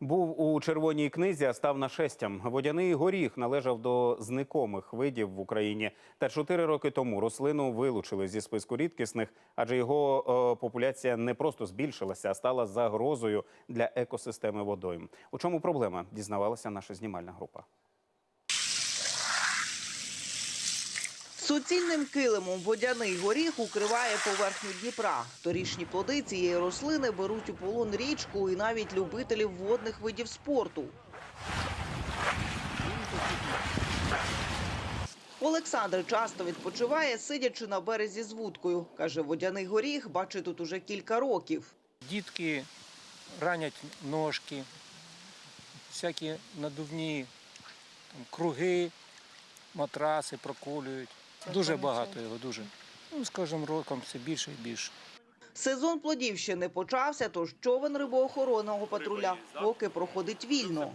Був у червоній книзі, а став нашестям. Водяний горіх належав до зникомих видів в Україні. Та чотири роки тому рослину вилучили зі списку рідкісних, адже його е, популяція не просто збільшилася, а стала загрозою для екосистеми водойм. У чому проблема? Дізнавалася наша знімальна група. Суцільним килимом водяний горіх укриває поверхню Дніпра. Торішні плоди цієї рослини беруть у полон річку і навіть любителів водних видів спорту. Олександр часто відпочиває, сидячи на березі з вудкою. Каже, водяний горіх бачить тут уже кілька років. Дітки ранять ножки, всякі надувні там, круги, матраси проколюють. Дуже багато його, дуже. Ну, з кожним роком все більше і більше. Сезон плодів ще не почався, тож човен рибоохоронного патруля поки проходить вільно.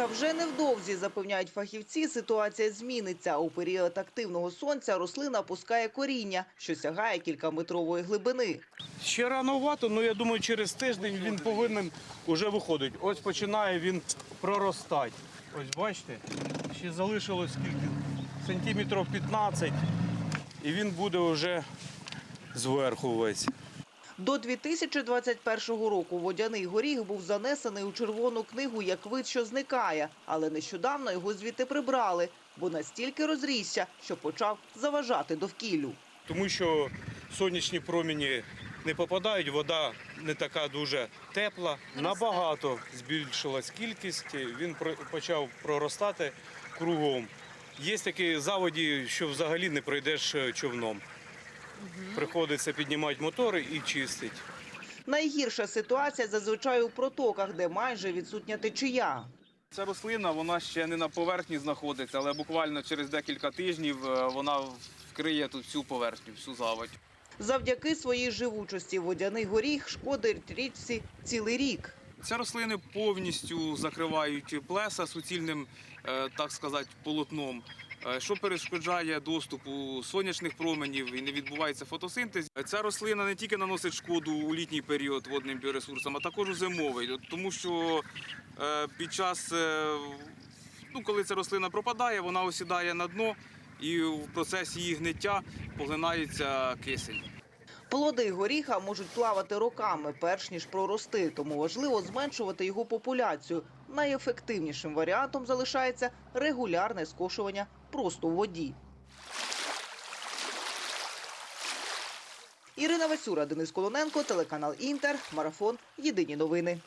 Та вже невдовзі, запевняють фахівці, ситуація зміниться. У період активного сонця рослина пускає коріння, що сягає кількаметрової глибини. Ще рановато, але я думаю, через тиждень він повинен уже виходити. Ось починає він проростати. Ось бачите, ще залишилось скільки? Сантиметрів 15, і він буде вже зверху весь. До 2021 року водяний горіх був занесений у червону книгу як вид, що зникає, але нещодавно його звідти прибрали, бо настільки розрісся, що почав заважати довкіллю. Тому що сонячні промені не попадають, вода не така дуже тепла. Набагато збільшилась кількість, він про- почав проростати кругом. Є такі заводі, що взагалі не пройдеш е, човном. Приходиться піднімати мотори і чистити. Найгірша ситуація зазвичай у протоках, де майже відсутня течія. Ця рослина вона ще не на поверхні знаходиться, але буквально через декілька тижнів е, вона вкриє тут всю поверхню, всю заводь. Завдяки своїй живучості водяний горіх шкодить річці цілий рік. Ці рослини повністю закривають плеса суцільним, е, так сказати, полотном, що перешкоджає доступу сонячних променів і не відбувається фотосинтез. Ця рослина не тільки наносить шкоду у літній період водним біоресурсам, а також у зимовий, тому що е, під час, е, ну, коли ця рослина пропадає, вона осідає на дно і в процесі її гниття поглинається кисень. Плоди горіха можуть плавати роками, перш ніж прорости, тому важливо зменшувати його популяцію. Найефективнішим варіантом залишається регулярне скошування просто у воді. Ірина Васюра, Денис Колоненко, телеканал Інтер, Марафон. Єдині новини.